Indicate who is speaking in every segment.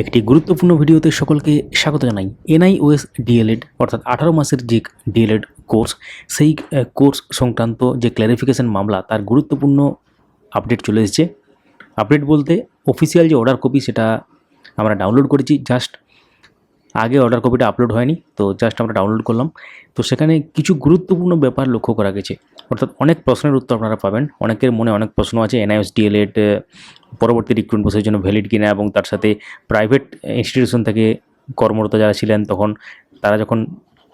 Speaker 1: একটি গুরুত্বপূর্ণ ভিডিওতে সকলকে স্বাগত জানাই। এনআইওএস ডিএলএড, অর্থাৎ আঠারো মাসের যে ডিএলএড কোর্স, সেই কোর্স সংক্রান্ত যে ক্ল্যারিফিকেশন মামলা, তার গুরুত্বপূর্ণ আপডেট চলে এসেছে। আপডেট বলতে অফিসিয়াল যে অর্ডার কপি সেটা আমরা ডাউনলোড করেছি। জাস্ট আগে অর্ডার কপিটা আপলোড হয়নি, তো জাস্ট আমরা ডাউনলোড করলাম। তো সেখানে কিছু গুরুত্বপূর্ণ ব্যাপার লক্ষ্য করা গেছে। অর্থাৎ অনেক প্রশ্নের উত্তর আপনারা পাবেন। অনেকের মনে অনেক প্রশ্ন আছে এনআইএস ডিএলএড পরবর্তী রিক্রুটমেন্ট বসের জন্য ভ্যালিড কিনা এবং তার সাথে প্রাইভেট ইনস্টিটিউশন থেকে কর্মরত যারা ছিলেন, তখন তারা যখন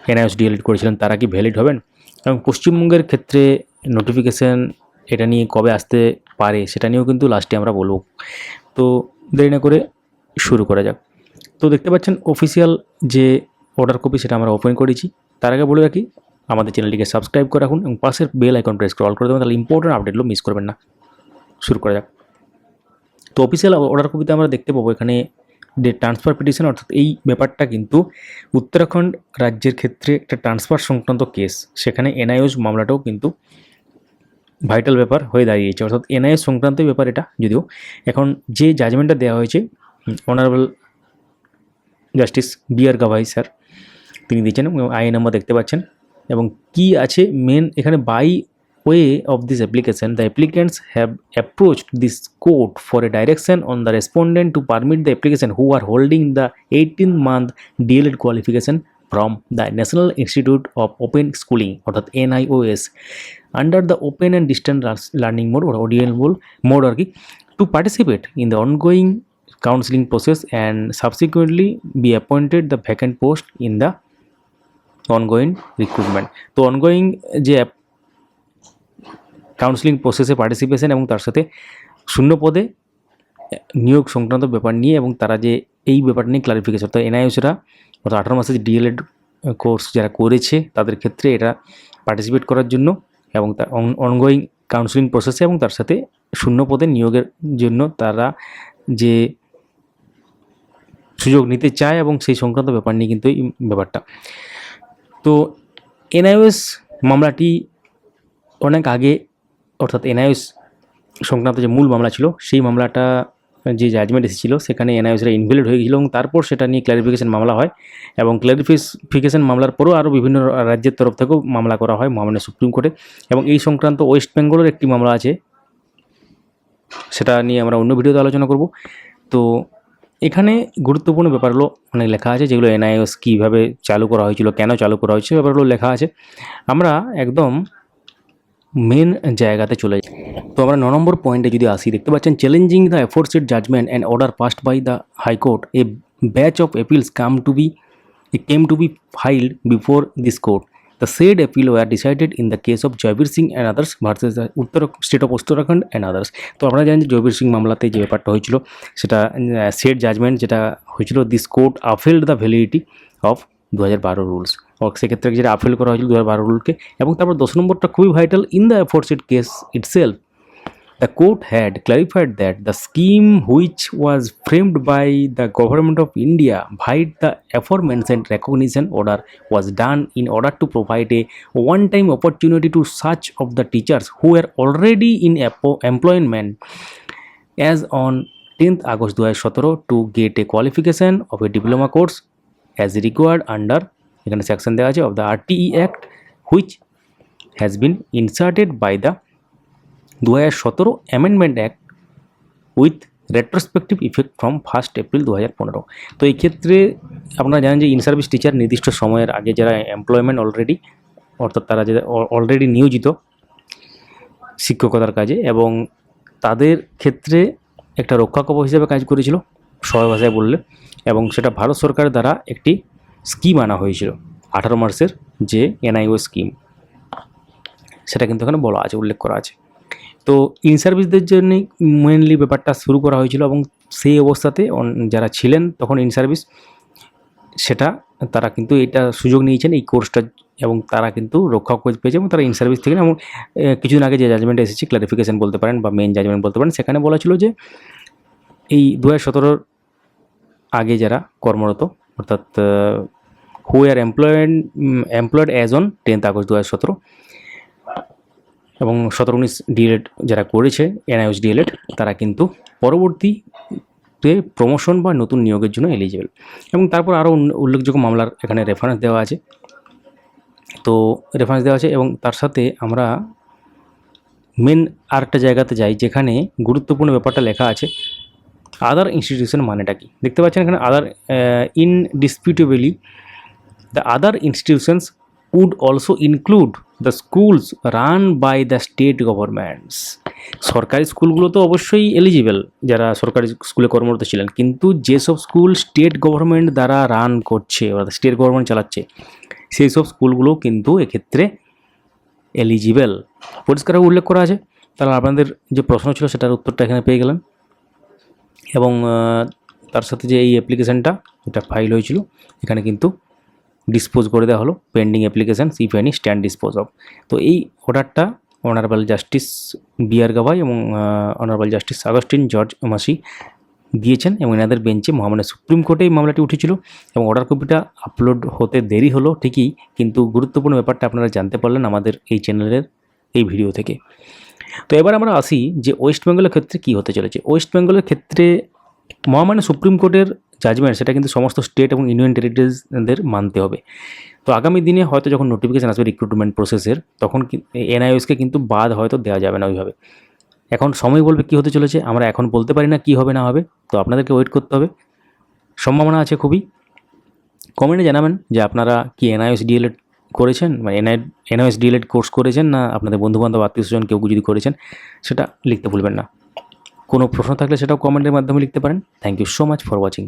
Speaker 1: এনআইএস ডিএলএড করেছিলেন, তারা কি ভ্যালিড হবেন? এবং পশ্চিমবঙ্গের ক্ষেত্রে নোটিফিকেশান এটা নিয়ে কবে আসতে পারে, সেটা নিয়েও কিন্তু লাস্টে আমরা বলব। তো দেরি না করে শুরু করা যাক। তো দেখতে পাচ্ছেন অফিসিয়াল যে অর্ডার কপি সেটা আমরা ওপেন করেছি। তার আগে বলে রাখি, আমাদের চ্যানেলটিকে সাবস্ক্রাইব করে রাখুন এবং পাশের বেল আইকন প্রেস করে অল করে দেবেন, তাহলে ইম্পর্টেন্ট আপডেটগুলো মিস করবেন না। শুরু করা যাক। তো অফিসিয়াল অর্ডার কপিতে আমরা দেখতে পাবো এখানে যে ট্রান্সফার পিটিশন অর্থাৎ এই ব্যাপারটা কিন্তু উত্তরাখণ্ড রাজ্যের ক্ষেত্রে একটা ট্রান্সফার সংক্রান্ত কেস সেখানে এনআইওস মামলাটাও কিন্তু ভাইটাল ব্যাপার হয়ে দাঁড়িয়েছে। অর্থাৎ এনআইএস সংক্রান্ত ব্যাপার এটা, যদিও এখন যে জাজমেন্টটা দেওয়া হয়েছে honourable justice B R Gavai sir, তিনি দিয়েছেন এবং আই নাম্বার দেখতে পাচ্ছেন। এবং কি আছে মেন এখানে by way of this application the applicants have approached this court for a direction on the respondent to permit the application who are holding the eighteen month DElEd qualification from the national institute of open schooling অর্থাৎ NIOS under the open and distance learning mode ODL mode আর কি to participate in the ongoing counseling process and subsequently be appointed the vacant post in the ongoing recruitment. তো ongoing যে counselling প্রসেসে participation এবং তার সাথে শূন্য পদে নিয়োগ সংক্রান্ত ব্যাপার নিয়ে এবং তারা যে এই ব্যাপার নিয়ে ক্লারিফিকেশন তো এনআইএসরা অর্থাৎ আঠারো মাসের ডিএলএড কোর্স যারা করেছে, তাদের ক্ষেত্রে এটা পার্টিসিপেট করার জন্য এবং তার অনগোয়িং কাউন্সিলিং প্রসেসে এবং তার সাথে শূন্য পদে নিয়োগের জন্য তারা যে সুযোগ নিতে চায় এবং সেই সংক্রান্ত ব্যাপার নিয়ে কিন্তু এই ব্যাপারটা। তো এনআইওএস মামলাটি অনেক আগে, অর্থাৎ এনআইওএস সংক্রান্ত যে মূল মামলা ছিল, সেই মামলাটা যে জাজমেন্ট এসেছিল, সেখানে এনআইওসরা ইনভ্যালিড হয়ে গেছিল এবং তারপর সেটা নিয়ে ক্ল্যারিফিকেশন মামলা হয় এবং ক্ল্যারিফিকেশন মামলার পরও আরও বিভিন্ন রাজ্যের তরফ থেকেও মামলা করা হয় মামলা সুপ্রিম কোর্টে এবং এই সংক্রান্ত ওয়েস্ট বেঙ্গলের একটি মামলা আছে, সেটা নিয়ে আমরা অন্য ভিডিওতে আলোচনা করব। তো এখানে গুরুত্বপূর্ণ ব্যাপারগুলো অনেক লেখা আছে যেগুলো এনআইএস কীভাবে চালু করা হয়েছিল, কেন চালু করা হয়েছে ব্যাপারগুলো লেখা আছে। আমরা একদম মেন জায়গাতে চলে যাই। তো আমরা ন নম্বর পয়েন্টে যদি আসি, দেখতে পাচ্ছেন challenging the aforesaid judgment and order passed by the high court a batch of appeals come to be came to be filed before this court The said appeal were decided in the case of Jaiveer Singh and others versus the Uttar state of Uttarakhand and others তো আপনারা জানেন যে জয়বীর সিং মামলাতে যে ব্যাপারটা হয়েছিল, সেটা set judgment যেটা হয়েছিল this court upheld the validity of দু হাজার বারো রুলস সেক্ষেত্রে যেটা আফেল করা হয়েছিল দু হাজার বারো রুলকে এবং তারপর দশ নম্বরটা খুবই vital in the aforesaid case itself The court had clarified that the scheme which was framed by the government of India via the aforementioned recognition order was done in order to provide a one-time opportunity to such of the teachers who were already in apo- employment as on 10th August 2017 to get a qualification of a diploma course as required under এখানে section দেওয়া আছে of the RTE Act which has been inserted by the দু হাজার সতেরো amendment act with retrospective effect from first April দু হাজার পনেরো। তো এই ক্ষেত্রে আপনারা জানেন যে ইন সার্ভিস টিচার নির্দিষ্ট সময়ের আগে যারা এমপ্লয়মেন্ট অলরেডি অর্থাৎ তারা যারা অলরেডি নিয়োজিত শিক্ষকতার কাজে এবং তাদের ক্ষেত্রে একটা রক্ষা কবচ হিসেবে কাজ করেছিল সবাই ভাষায় বললে, এবং সেটা ভারত সরকার দ্বারা একটি স্কিম আনা হয়েছিল, আঠারো মার্চের যে এনআইও স্কিম সেটা কিন্তু এখানে বলা আছে, উল্লেখ করা আছে। তো ইন সার্ভিসদের জন্যই মেনলি ব্যাপারটা শুরু করা হয়েছিল এবং সেই অবস্থাতে যারা ছিলেন তখন ইন সার্ভিস সেটা তারা কিন্তু এটা সুযোগ নিয়েছেন এই কোর্সটা এবং তারা কিন্তু রক্ষা কবচ পেয়েছে এবং তারা ইন সার্ভিস থেকে এবং কিছুদিন আগে যে জাজমেন্ট এসেছে ক্লারিফিকেশন বলতে পারেন বা মেন জাজমেন্ট বলতে পারেন, সেখানে বলা ছিল যে এই দু হাজার আগে যারা কর্মরত, অর্থাৎ who are employed employed as on tenth August দু হাজার সতেরো এবং সতেরো উনিশ ডিএলএড যারা করেছে, এনআইএস ডিএলএড, তারা কিন্তু পরবর্তী পোস্টে প্রমোশন বা নতুন নিয়োগের জন্য এলিজিবল এবং তারপর আরও উল্লেখযোগ্য মামলার এখানে রেফারেন্স দেওয়া আছে। তো রেফারেন্স দেওয়া আছে এবং তার সাথে আমরা মেন আরেকটা জায়গাতে যাই, যেখানে গুরুত্বপূর্ণ ব্যাপারটা লেখা আছে। আদার ইনস্টিটিউশন মানেটা কি? দেখতে পাচ্ছেন এখানে other indisputably the other institutions would also include the schools run by the state governments সরকারি স্কুলগুলো তো অবশ্যই এলিজিবল যারা সরকারি স্কুলে কর্মরত ছিলেন। কিন্তু যেসব স্কুল স্টেট গভর্নমেন্ট দ্বারা রান করছে, অর্থাৎ স্টেট গভর্নমেন্ট চালাচ্ছে সেই সব স্কুলগুলো কিন্তু এক্ষেত্রে এলিজিবল পরিষ্কারভাবে উল্লেখ করা আছে। তাহলে আপনাদের যে প্রশ্ন ছিল সেটার উত্তরটা এখানে পেয়ে গেলেন। এবং তার সাথে যে এই অ্যাপ্লিকেশানটা এটা ফাইল হয়েছিল, এখানে কিন্তু ডিসপোজ করে দেওয়া হলো pending application if any stand dispose of তো এই অর্ডারটা honourable justice B R Gavai এবং অনারেবল জাস্টিস আগস্টিন জর্জ মাসি দিয়েছেন এবং এনাদের বেঞ্চে মহামান্য সুপ্রিম কোর্টে এই মামলাটি উঠেছিল এবং অর্ডার কপিটা আপলোড হতে দেরি হলো ঠিকই, কিন্তু গুরুত্বপূর্ণ ব্যাপারটা আপনারা জানতে পারলেন আমাদের এই চ্যানেলের এই ভিডিও থেকে। তো এবার আমরা আসি যে ওয়েস্ট বেঙ্গলের ক্ষেত্রে কী হতে চলেছে। ওয়েস্ট বেঙ্গলের ক্ষেত্রে মহামান্য সুপ্রিম কোর্টের জাজমেন্ট সেটা কিন্তু সমস্ত স্টেট এবং ইউনিয়ন টেরিটরিজদের মানতে হবে। তো আগামী দিনে হয়তো যখন নোটিফিকেশান আসবে রিক্রুটমেন্ট প্রসেসের তখন এনআইএসকে কিন্তু বাদ হয়তো দেওয়া যাবে না ওইভাবে। এখন সময় বলবে কী হতে চলেছে, আমরা এখন বলতে পারি না কী হবে না হবে, তো আপনাদেরকে ওয়েট করতে হবে। সম্ভাবনা আছে খুবই। কমেন্টে জানাবেন যে আপনারা কি এনআইএস ডিএলএড করেছেন মানে এনআই এনআইএস ডিএলএড কোর্স করেছেন, না আপনাদের বন্ধুবান্ধব, আত্মীয় স্বজন কেউ যদি করেছেন, সেটা লিখতে ভুলবেন না। কোনো প্রশ্ন থাকলে সেটাও কমেন্টের মাধ্যমে লিখতে পারেন। Thank you so much for watching